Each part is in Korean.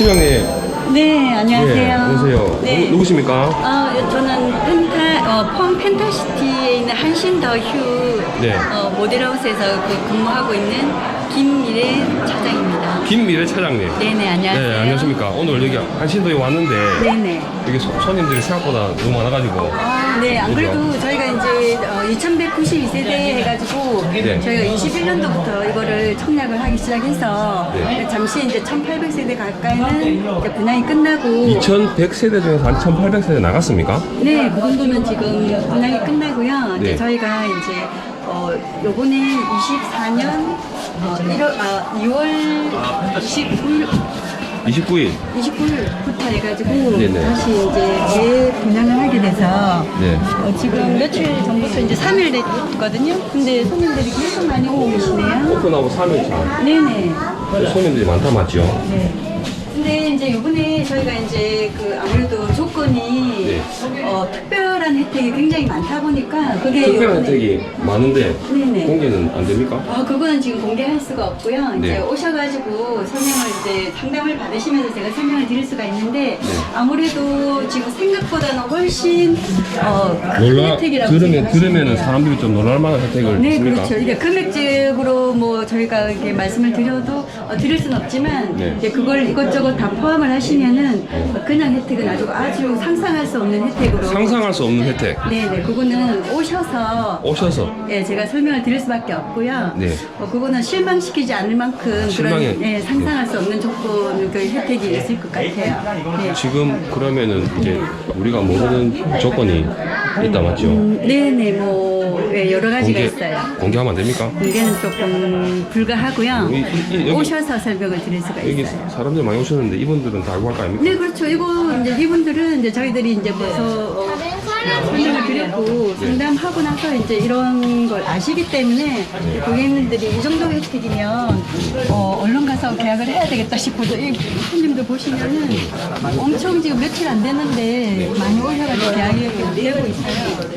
팀장님. 네, 안녕하세요. 예, 안녕하세요. 네. 누, 누구십니까? 어, 저는 펜타, 어, 펑 펜타시티에 있는 한신 더휴 네. 어, 모델하우스에서 그 근무하고 있는 김미래 차장입니다. 김미래 차장님. 네네, 안녕하세요. 네, 안녕하십니까. 오늘 여기 한신도에 왔는데 네네. 여기 소- 손님들이 생각보다 너무 많아가지고 아, 네, 안 그래도 저희가 이제 어, 2192세대 해가지고 네. 저희가 21년도부터 이거를 청약을 하기 시작해서 네. 잠시 이제 1800세대 가까이는 이제 분양이 끝나고 2100세대 중에서 한 1800세대 나갔습니까? 네, 그 정도는 지금 분양이 끝나고요. 네. 이제 저희가 이제 어 요번에 24년 어 1월 아 2월 29일 29일. 29일부터 해가지고 네네. 다시 이제 재분양을 하게 돼서 네. 어, 지금 며칠 전부터 이제 3일 됐거든요. 근데 손님들이 계속 많이 오고 계시네요. 오픈하고 3일 차. 네네. 손님들이 많다 맞죠? 네. 근데 이제 요번에 저희가 이제 그 아무래도 조건이 네. 어, 특별한 혜택이 굉장히 많다 보니까 그게 특별한 요번에- 혜택이 많은데 네네. 공개는 안 됩니까? 어, 그거는 지금 공개할 수가 없고요. 이제 네. 오셔가지고 설명을 이제 상담을 받으시면서 제가 설명을 드릴 수가 있는데 아무래도 지금 생각보다는 훨씬 어, 큰 혜택이라고 들으면 생각하시면 들으면은 돼요. 사람들이 좀 놀랄 만한 혜택을 네, 줍니까? 그렇죠. 이게 금액적으로 뭐 저희가 이렇게 말씀을 드려도 어, 드릴 수는 없지만 네. 이제 그걸 이것저것 다 포함을 하시면은 그냥 혜택은 아주 아주 상상할 수 없는 혜택으로 상상할 수 없는 혜택. 네, 네, 그거는 오셔서 오셔서 예, 제가 설명을 드릴 수밖에 없고요. 네. 어, 그거는 실망시키지 않을 만큼 실망해. 그런 예, 상상할 수 없는 조건 그 혜택이 있을 것 같아요. 네. 지금 그러면은 이제 우리가 모르는 조건이 있다 맞죠? 음, 네네, 뭐 예, 여러 가지가 있어요. 공개하면 안 됩니까? 공개는 조금 불가하고요. 이- 이- 이- 여기- 오셔서 설명을 드릴 수가 여기 있어요. 사람들 많이 오셨는데 이분들은 다 알고 할 거 아닙니까? 네, 그렇죠. 이거 이제 이분들은 이제 저희들이 이제 벌써 어, 설명을 드렸고 상담하고 나서 이제 이런 걸 아시기 때문에 이제 고객님들이 이 정도 혜택이면 어, 얼른 가서 계약을 해야 되겠다 싶어서 이 손님들 보시면은 엄청 지금 며칠 안 됐는데 많이 오셔가지고 계약이 되고 있어요.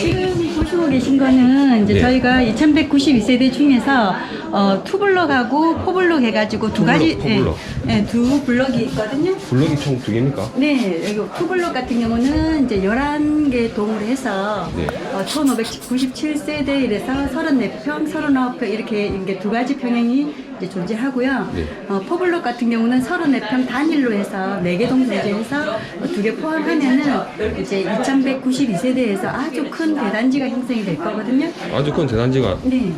지금 보시고 계신 거는 이제 네. 저희가 2192세대 중에서 어, 투블럭하고 포블럭 해가지고 두 투블럭, 가지 포블럭. 예, 예, 두 블럭이 있거든요. 블럭이 총 두 개입니까? 네, 여기 투블럭 같은 경우는 이제 11개 동으로 해서 네. 어, 1597세대 이래서 34평, 39평 이렇게 이게 두 가지 평형이 이제 존재하고요. 네. 어, 포블럭 같은 경우는 34평 단일로 해서 4개 동 존재해서 두 개 포함하면은 이제 2192세대에서 아주 큰 대단지가 형성이 될 거거든요. 아주 큰 대단지가 네.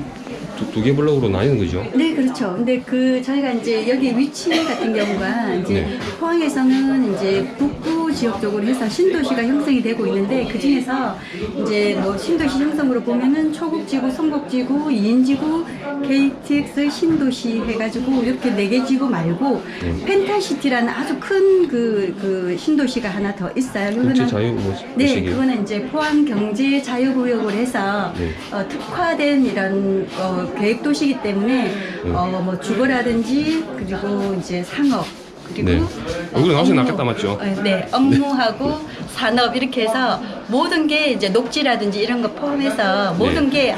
두 개 블럭으로 나뉘는 거죠? 네, 그렇죠. 근데 그 저희가 이제 여기 위치 같은 경우가 이제 네. 포항에서는 이제 북부 지역 쪽으로 해서 신도시가 형성이 되고 있는데 그 중에서 이제 뭐 신도시 형성으로 보면은 초국지구, 성곡지구, 이인지구, KTX 신도시 해가지고 이렇게 네 개 지구 말고 네. 펜타시티라는 아주 큰 그 그 신도시가 하나 더 있어요. 국제 자유 뭐 네, 시기 그거는 이제 포항 경제 자유구역으로 해서 네. 어, 특화된 이런 어, 계획 도시이기 때문에 어, 뭐 주거라든지 그리고 이제 상업 그리고 네. 나오시 업무, 낫겠다, 맞죠? 어, 네, 업무하고 산업 이렇게 해서 모든 게 이제 녹지라든지 이런 거 포함해서 모든 게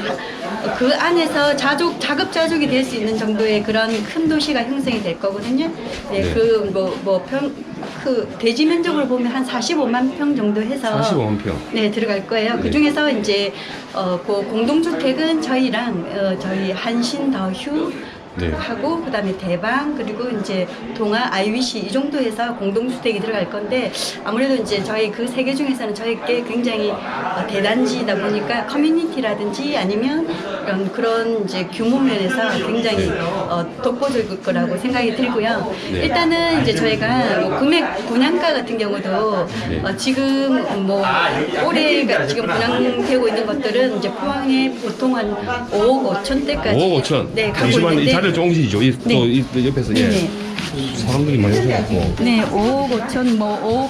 그 안에서 자족 자급자족이 될 수 있는 정도의 그런 큰 도시가 형성이 될 거거든요. 네, 네. 그 그뭐뭐평그 대지 면적으로 보면 한 45만 평 정도 해서 45만 평. 네 들어갈 거예요. 네. 그 중에서 이제 어, 그 공동주택은 저희랑 어, 저희 한신 더휴 네. 하고 그다음에 대방 그리고 이제 동아 IWC 이 정도 해서 공동 주택이 들어갈 건데 아무래도 이제 저희 그 세 개 중에서는 저희께 굉장히 어, 대단지다 보니까 커뮤니티라든지 아니면 그런 그런 이제 규모 면에서 굉장히 어, 독보적일 거라고 생각이 들고요. 네. 일단은 이제 저희가 뭐 금액 분양가 같은 경우도 네. 어, 지금 뭐 올해가 지금 분양되고 있는 것들은 이제 포항에 보통 한 5억 5천대까지 5억 5천. 네, 가고 있는데 자리를 좀 옮기시죠. 이, 네. 또 이, 또 옆에서 예. 네네. 사람들이 많이 오셔갖고. 네, 5억 5천 뭐 5억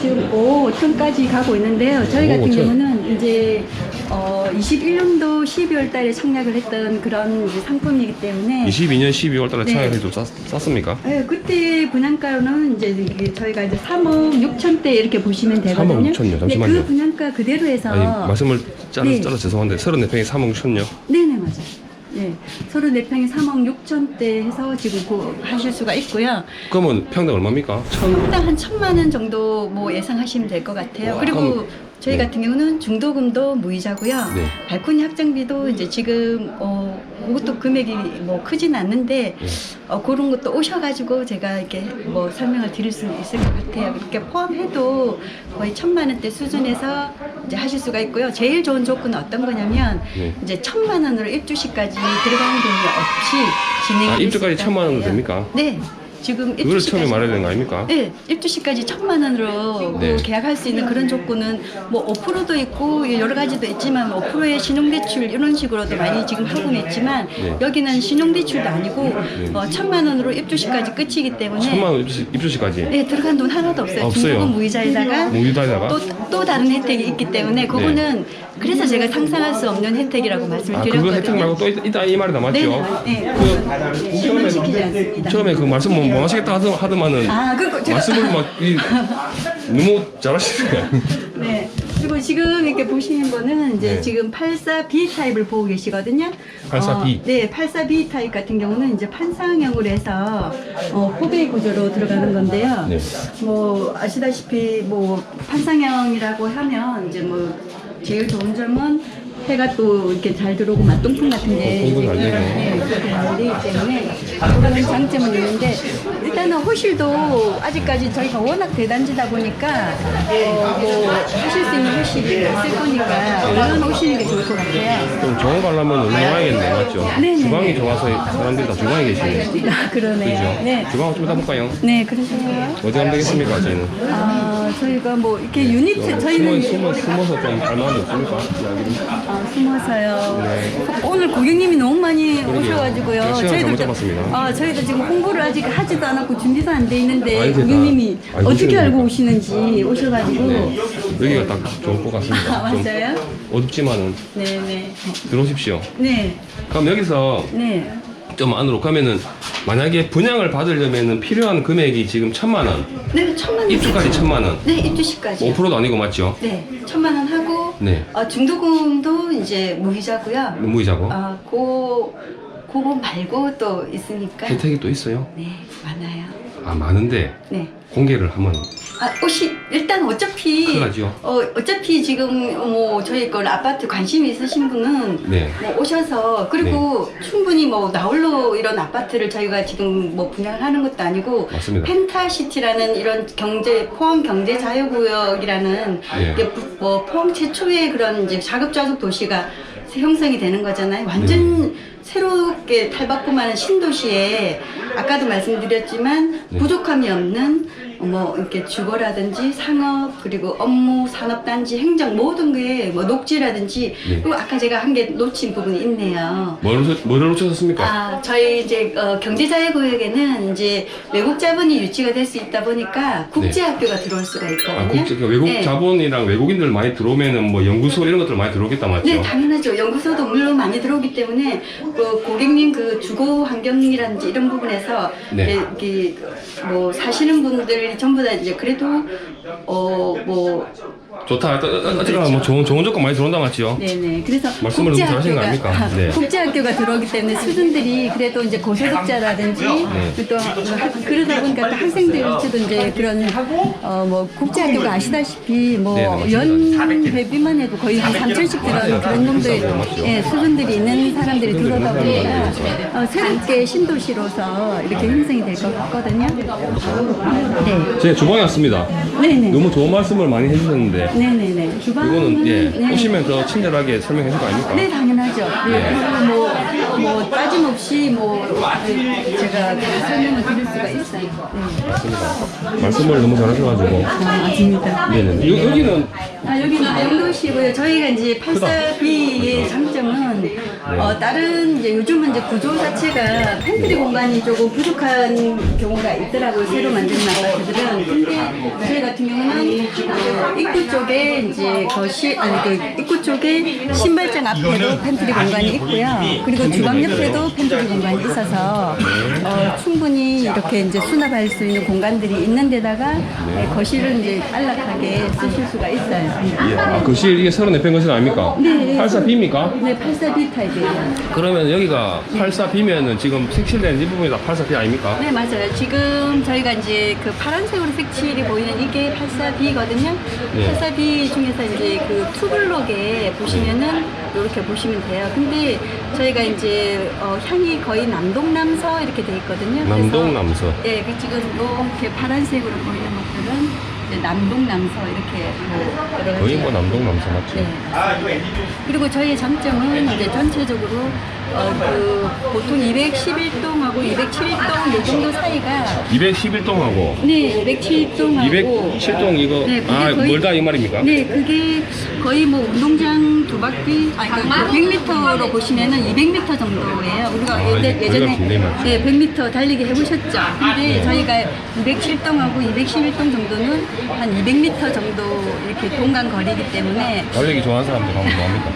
지금 5억 5천까지 가고 있는데요. 저희 5억 같은 5천. 경우는 이제 어 21년도 12월 달에 청약을 했던 그런 이제 상품이기 때문에 22년 12월 달에 네. 청약이 좀 쌌, 쌌습니까? 네, 그때 분양가로는 이제 이게 저희가 이제 3억 6천대 이렇게 보시면 되거든요. 3억 6천요? 네, 잠시만요. 그 분양가 그대로 해서 아니 말씀을 잘라, 네. 잘라 죄송한데 34평에 3억 6천요? 네네 맞아요. 예, 34평에 3억 6천대 해서 지금 그 하실 수가 있고요. 그러면 평당 얼마입니까? 천. 일단 한 천만 원 정도 뭐 예상하시면 될 것 같아요. 와, 그리고 그럼- 저희 네. 같은 경우는 중도금도 무이자고요. 네. 발코니 확장비도 이제 지금 어 그것도 금액이 뭐 크진 않는데 네. 어 그런 것도 오셔가지고 제가 이렇게 뭐 설명을 드릴 수 있을 것 같아요. 이렇게 포함해도 거의 천만 원대 수준에서 이제 하실 수가 있고요. 제일 좋은 조건은 어떤 거냐면 네. 이제 천만 원으로 입주시까지 들어가는 돈이 없이 진행이 아, 입주까지 천만 거예요. 됩니까? 네. 지금 그걸 처음에 말해야 되는 거 아닙니까? 네, 입주시까지 천만 원으로 네. 그 계약할 수 있는 그런 조건은 뭐 5%도 있고 여러 가지도 있지만 5%의 신용대출 이런 식으로도 많이 지금 하고는 있지만 네. 여기는 신용대출도 아니고 어, 천만 원으로 입주시까지 끝이기 때문에 천만 원 입주시, 입주시까지. 네, 들어간 돈 하나도 없어요. 없어요. 중도금 무이자에다가 무이자에다가? 또, 또 다른 혜택이 있기 때문에 그거는 그래서 제가 상상할 수 없는 혜택이라고 말씀을 아, 드렸거든요. 그거 혜택 말고 또 있- 있다 이 말이 남았죠? 네, 네. 그, 실망 시키지 않습니다. 처음에 그 말씀 뭐, 뭐 하시겠다 하더, 하더만은 아, 그거 제가 말씀을 막 이, 너무 잘하시네. 네. 그리고 지금 이렇게 보시는 거는 이제 네. 지금 84B 타입을 보고 계시거든요. 84B. 어, 네, 84B 타입 같은 경우는 이제 판상형으로 해서 어, 포베이 구조로 들어가는 건데요. 네. 뭐 아시다시피 뭐 판상형이라고 하면 이제 뭐 제일 좋은 점은 해가 또 이렇게 잘 들어오고 맛동풍 같은 게 어, 공부 잘. 네, 잘 되기 때문에 그런 장점은 있는데 일단은 호실도 아직까지 저희가 워낙 대단지다 보니까 어, 뭐 하실 수 있는 호실이 있을 거니까 오시는 게 좋을 것 같아요. 좀거 하려면 얼른 와야겠네, 맞죠? 네네네. 주방이 좋아서 사람들이 다 주방에 계시네. 아, 그러네요. 그죠? 네. 주방 좀 이따 볼까요? 네, 그러세요. 어디 가면 되겠습니까, 저희는? 아, 저희가 뭐 이렇게 유니트 숨어, 저희는 숨어, 숨어 서 좀 할만한 데 없습니까? 이야기를. 아, 숨어서요. 네. 오늘 고객님이 너무 많이. 오셔가지고요. 제가 시간을 잘못 좀- 잡았습니다. 아, 저희도 지금 홍보를 아직 하지도 않았고 준비도 안 돼 있는데 제가 고객님이 알고 어떻게 오시는 알고 거니까. 오시는지 오셔가지고 네. 여기가 딱 좋을 것 같습니다. 아, 좀 맞아요? 어둡지만은 네네. 들어오십시오. 네. 그럼 여기서 네. 좀 안으로 가면은 만약에 분양을 받으려면은 필요한 금액이 지금 천만 원, 네, 천만 원. 입주까지 천만 원, 네, 입주시까지. 5%도 아니고 맞죠? 네, 천만 원 하고 네. 어, 중도금도 이제 무이자고요. 무이자고 아, 고 그거 말고 또 있으니까. 혜택이 또 있어요? 네, 많아요. 아 많은데 네. 공개를 하면 아, 혹시 일단 어차피 큰일 나죠. 어, 어차피 지금 뭐 저희 걸 아파트 관심이 있으신 분은 네. 뭐 오셔서 그리고 충분히 뭐 나홀로 이런 아파트를 저희가 지금 뭐 분양을 하는 것도 아니고 맞습니다. 펜타시티라는 이런 경제 포항 경제 자유구역이라는 네. 이게 부- 뭐 포항 최초의 그런 이제 자급자족 도시가 형성이 되는 거잖아요. 완전 네. 새롭게 탈바꿈하는 신도시에 아까도 말씀드렸지만 네. 부족함이 없는 뭐 이렇게 주거라든지 상업 그리고 업무 산업단지 행정 모든 게 뭐 녹지라든지 네. 그리고 아까 제가 한개 놓친 부분이 있네요. 뭘, 뭐를 놓쳤습니까? 아, 저희 이제 어, 경제자유구역에는 이제 외국 자본이 유치가 될 수 있다 보니까 국제학교가 들어올 수가 있거든요. 아, 국제, 그러니까 외국 네. 자본이랑 외국인들 많이 들어오면은 뭐 연구소 이런 것들 많이 들어오겠다 맞죠? 네, 당연하죠. 연구소도 물론 많이 들어오기 때문에 그 고객님 그 주거 환경이라든지 이런 부분에서 네. 이렇게, 이렇게 뭐 사시는 분들이 전부 다 이제 그래도 어 뭐 좋다. 어, 어, 어쨌거나 뭐 좋은 좋은 조건 많이 들어온다 맞죠? 네네. 그래서 말씀을 너무 잘하시는 거 아닙니까? 네. 국제학교가 들어오기 때문에 수준들이 그래도 이제 고소득자라든지 네. 또 학- 그러다 보니까 또 학생들도 이제 그런 어 뭐 국제학교가 아시다시피 뭐 네, 네, 연 회비만 해도 거의 한 3천씩 들어가는 그런 정도의. 예, 수준들이 있는 사람들이 들어오다 보니까 어, 새롭게 신도시로서 이렇게 형성이 될 것 같거든요. 네. 제 주방에 왔습니다. 네네. 너무 좋은 말씀을 많이 해주셨는데 네네네. 주방은 이거는 예 네. 오시면 더 친절하게 설명해 줄거 아닙니까? 네, 당연하죠. 네, 네. 그리고 뭐, 뭐, 빠짐없이 뭐, 네, 제가 다 설명을 드릴 수가 있어요. 네. 맞습니다. 말씀을 너무 잘하셔가지고 아, 맞습니다. 네네 여, 여기는 아, 여기는 영도시고요. 저희가 이제 84B의 장점은, 어, 다른, 이제 요즘은 이제 구조 자체가 팬트리 공간이 조금 부족한 경우가 있더라고요. 새로 만든 아파트들은. 근데 저희 같은 경우는 그 입구 쪽에 이제 거실, 아니, 그 입구 쪽에 신발장 앞에도 팬트리 공간이 있고요. 그리고 주방 옆에도 팬트리 공간이 있어서, 어, 충분히 이렇게 이제 수납할 수 있는 공간들이 있는 데다가 네, 거실을 이제 안락하게 쓰실 수가 있어요. 예, 아, 거실 이게 34평 거실 아닙니까? 네. 84B입니까? 네, 84B 타입이에요. 그러면 여기가 84B면은 지금 색칠된 이 부분이 다 84B 아닙니까? 네, 맞아요. 지금 저희가 이제 그 파란색으로 색칠이 보이는 이게 84B거든요. 네. 84B 중에서 이제 그 투블럭에 보시면은 이렇게 보시면 돼요. 근데 저희가 이제 어, 향이 거의 남동남서 이렇게 돼 있거든요. 그래서 남동남서. 예, 그 지금 이렇게 파란색으로 보이는 것들은 이제 남동남서 이렇게 뭐 여러 거의 뭐 남동남서 맞죠? 네. 그리고 저희의 장점은 이제 전체적으로 어, 그 보통 211동하고 207동 요 정도 사이가 211동하고 네, 207동하고 207동 이거 네, 그게 아 거의- 멀다 이 말입니까? 네, 그게 거의 뭐 운동장 두 바퀴, 아니, 그러니까 100m로 보시면은 200m 정도예요. 우리가 아, 예전, 이게 거리가 굉장히 많죠. 네, 100m 달리기 해보셨죠? 근데 저희가 207동하고 211동 정도는 한 200m 정도 이렇게 동간 거리이기 때문에 달리기 좋아하는 사람들 가면 뭐합니까?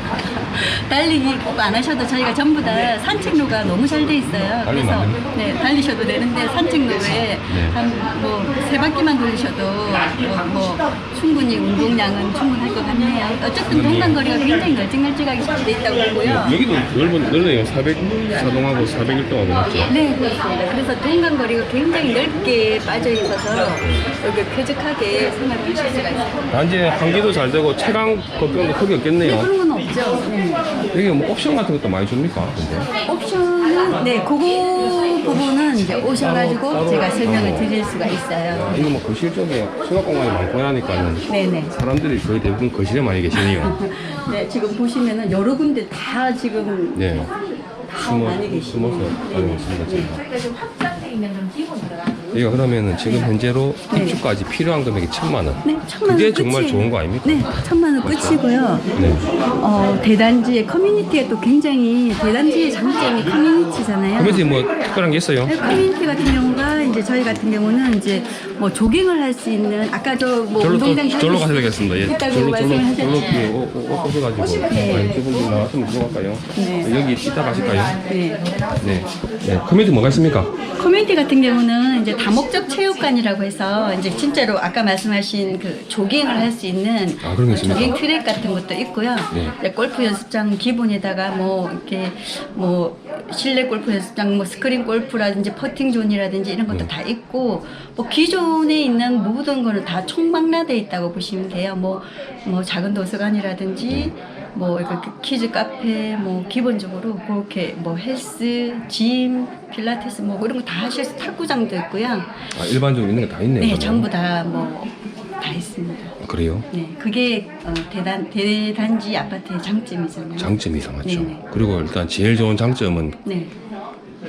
달리기 꼭 안 하셔도 저희가 전부 다 산책로가 너무 잘 돼 있어요. 그래서? 네, 달리셔도 되는데 산책로에 네. 한뭐 세 바퀴만 돌리셔도 뭐, 뭐 충분히 운동량은 충분할 것 같네요. 어쨌든 동간 거리가 굉장히 널찍널찍하게 잘 돼 있다고 보고요. 여기도 넓은 넓네요. 404동하고 401동하고 맞죠? 네, 그렇습니다. 그래서 동간 거리가 굉장히 넓게 빠져 있어서 여기 쾌적하게 생활을 하실 수가 있어요. 단지 환기도 잘 되고 체감 걱정도 크게 네, 없겠네요. 없죠. 네. 여기 뭐 옵션 같은 것도 많이 줍니까? 근데? 옵션은 네, 그거 부분은 이제 오셔가지고 따로- 제가 설명을 어. 드릴 수가 있어요. 이거 뭐 거실 쪽에 수납 공간이 많고 하니까는 네네. 사람들이 거의 대부분 거실에 많이 계시네요. 네, 지금 보시면은 여러 군데 다 지금 네. 다 숨어, 많이 계시네요. 숨어서 다니고 있습니다. 지금. 저희가 좀 확장돼 있는 좀 들어가. 여기가 그러면은 지금 현재로 네. 입주까지 필요한 금액이 천만 원. 네, 천만 원 그게 끝이에요. 정말 좋은 거 아닙니까? 네, 천만 원 끝이고요. 네. 어, 대단지의 커뮤니티가 또 굉장히 대단지의 장점이 커뮤니티잖아요. 그러면 뭐 특별한 게 있어요? 네, 커뮤니티 같은 경우가 이제 저희 같은 경우는 이제 뭐 조깅을 할 수 있는 아까 저뭐 절로 또 운동장 절로 가셔야 되겠습니다. 예. 있다고 절로 절로 말씀을 절로 하셨죠. 예, 오- 오- 오- 오셔가지고 네. 이쪽으로 나왔으면 들어갈까요? 네. 여기 이따 가실까요? 네. 네. 네. 커뮤니티 뭐가 있습니까? 커뮤니티 같은 경우는 이제 다목적 체육관이라고 해서 이제 진짜로 아까 말씀하신 그 조깅을 할 수 있는 아, 그런 게 있습니까? 조깅 트랙 같은 것도 있고요. 네. 이제 골프 연습장 기본에다가 뭐 이렇게 뭐 실내 골프 연습장 뭐 스크린 골프라든지 퍼팅 존이라든지 이런 것도 네. 다 있고 뭐 기존에 있는 모든 거는 다 총망라돼 있다고 보시면 돼요. 뭐 뭐 작은 도서관이라든지 뭐 이렇게 키즈 카페 뭐 기본적으로 그렇게 뭐 헬스, 짐, 필라테스 뭐 이런 거 다 하실 수 탁구장도 있고요. 아, 일반적으로 있는 게 다 있네요. 네, 그러면. 전부 다 뭐 다 있습니다. 아, 그래요? 네, 그게 어, 대단 대단지 아파트의 장점이잖아요. 장점이 이상하죠. 네네. 그리고 일단 제일 좋은 장점은 네,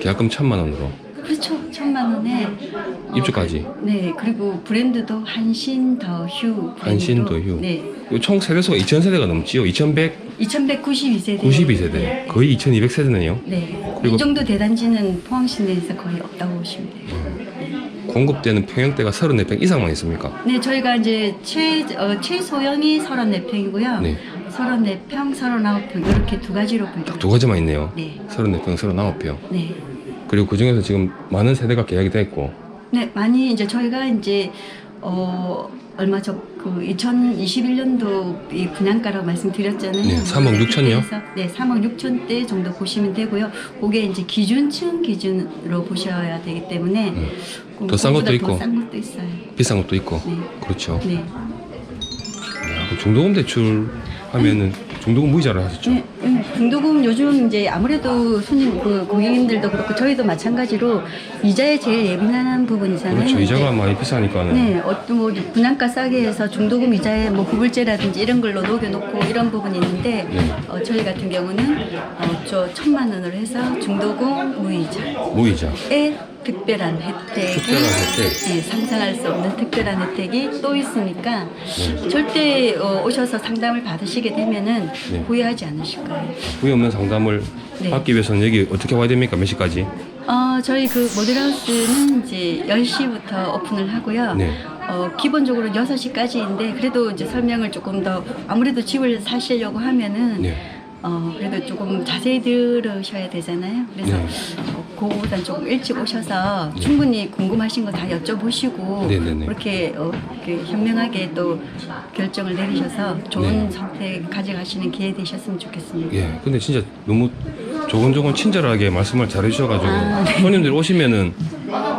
계약금 천만 원으로 그렇죠. 천만 원에 어, 입주까지. 네, 그리고 브랜드도 한신 더 휴. 한신 더 휴. 네, 총 세대수가 2,000세대가 넘지요. 2,192세대. 2192세대. 거의 2,200세대네요. 네, 그리고- 이 정도 대단지는 포항 시 내에서 거의 없다고 보시면 돼요. 공급되는 평형대가 34평 이상만 있습니까? 네, 저희가 이제 최, 어, 최소형이 34평이고요. 네. 34평, 39평 이렇게 두 가지로 분류. 두 가지만 있네요. 네. 34평, 39평. 네. 그리고 그 중에서 지금 많은 세대가 계약이 됐고, 네, 많이 이제 저희가 이제 어 얼마 전그 2021년도 이 분양가라고 말씀드렸잖아요. 네, 3억 6천요? 그때에서 네, 3억 6천 대 정도 보시면 되고요. 그게 이제 기준층 기준으로 보셔야 되기 때문에 네. 그- 더싼 것도 있고. 더 싼 것도 있어요. 비싼 것도 있고. 네. 그렇죠. 네. 야, 그럼 중도금 대출 하면은 중도금 무이자를 하셨죠? 네, 네. 중도금 요즘 이제 아무래도 손님 그 고객님들도 그렇고 저희도 마찬가지로 이자에 제일 예민한 부분이잖아요. 그렇죠. 이자가 네. 많이 비싸니까는. 네, 어떤 뭐 분양가 싸게 해서 중도금 이자에 뭐 부불제라든지 이런 걸로 녹여놓고 이런 부분이 있는데 네. 어, 저희 같은 경우는 어, 저 천만 원으로 해서 중도금 무이자에 무이자. 특별한 혜택이 특별한 혜택. 네, 상상할 수 없는 특별한 혜택이 또 있으니까 네. 절대 어, 오셔서 상담을 받으시게 되면은 네. 후회하지 않으실 거예요. 후회 없는 상담을 네. 받기 위해서는 여기 어떻게 와야 됩니까? 몇 시까지? 어, 저희 그 모델하우스는 이제 10시부터 오픈을 하고요. 네. 어, 기본적으로 6시까지인데 그래도 이제 설명을 조금 더 아무래도 집을 사시려고 하면은 네. 어, 그래도 조금 자세히 들으셔야 되잖아요. 그래서 네. 어, 그거보단 조금 일찍 오셔서 충분히 궁금하신 거 다 여쭤보시고 네네네. 그렇게 어, 이렇게 현명하게 또 결정을 내리셔서 좋은 네. 선택 가져가시는 기회 되셨으면 좋겠습니다. 예. 근데 진짜 너무 조곤조곤 친절하게 말씀을 잘 해주셔가지고 아, 네. 손님들 오시면은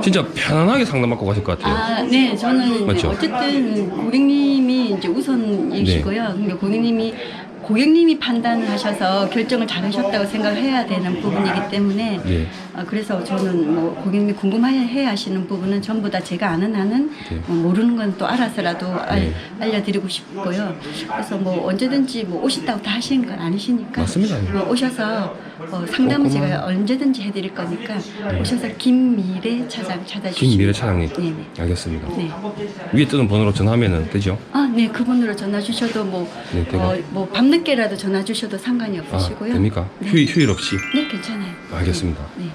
진짜 편안하게 상담받고 가실 것 같아요. 아, 네, 저는 이제 맞죠? 어쨌든 고객님이 이제 우선이시고요. 네. 근데 고객님이 고객님이 판단하셔서 결정을 잘하셨다고 생각해야 되는 부분이기 때문에 네. 아, 그래서 저는 뭐 고객님이 궁금해 하시는 부분은 전부 다 제가 아는 한은 네. 뭐 모르는 건 또 알아서라도 알, 네. 알려드리고 싶고요. 그래서 뭐 언제든지 뭐 오신다고 다 하시는 건 아니시니까 맞습니다. 뭐 오셔서 어, 상담은 꼼꼼한- 제가 언제든지 해드릴 거니까 오셔서 김미래 차장 찾아주시면 김미래 차장님. 네네. 알겠습니다. 네. 위에 뜨는 번호로 전화하면 되죠? 아, 네, 그분으로 전화 주셔도 뭐, 네, 제가- 어, 뭐 밤늦게라도 전화 주셔도 상관이 아, 없으시고요. 됩니까? 네. 휴일, 휴일 없이. 네, 괜찮아요. 알겠습니다. 네.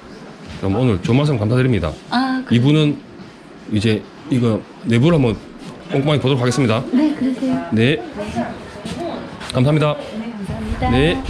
그럼 오늘 좋은 말씀 감사드립니다. 아, 그, 이분은 이제 이거 내부를 한번 꼼꼼하게 보도록 하겠습니다. 네, 그러세요. 네. 감사합니다. 네, 감사합니다. 네.